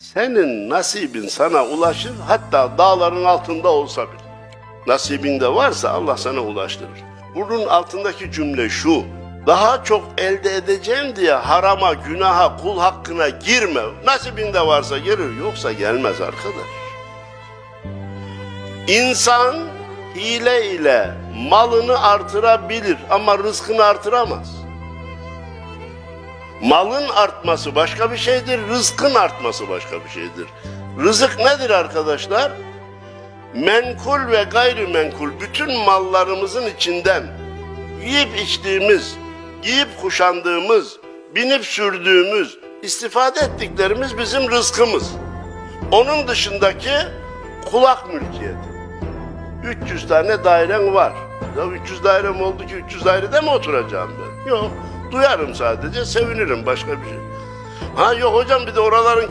Senin nasibin sana ulaşır hatta dağların altında olsa bile. Nasibinde varsa Allah sana ulaştırır. Bunun altındaki cümle şu. Daha çok elde edeceğim diye harama, günaha, kul hakkına girme. Nasibinde varsa gelir, yoksa gelmez arkadaş. İnsan hile ile malını artırabilir ama rızkını artıramaz. Malın artması başka bir şeydir, rızkın artması başka bir şeydir. Rızık nedir arkadaşlar? Menkul ve gayrimenkul bütün mallarımızın içinden yiyip içtiğimiz, giyip kuşandığımız, binip sürdüğümüz, istifade ettiklerimiz bizim rızkımız. Onun dışındaki kulak mülkiyeti. 300 tane dairen var. Ya 300 dairem oldu ki 300 dairede mi oturacağım ben? Yok. Duyarım sadece, sevinirim başka bir şey. Ha yok hocam bir de oraların kira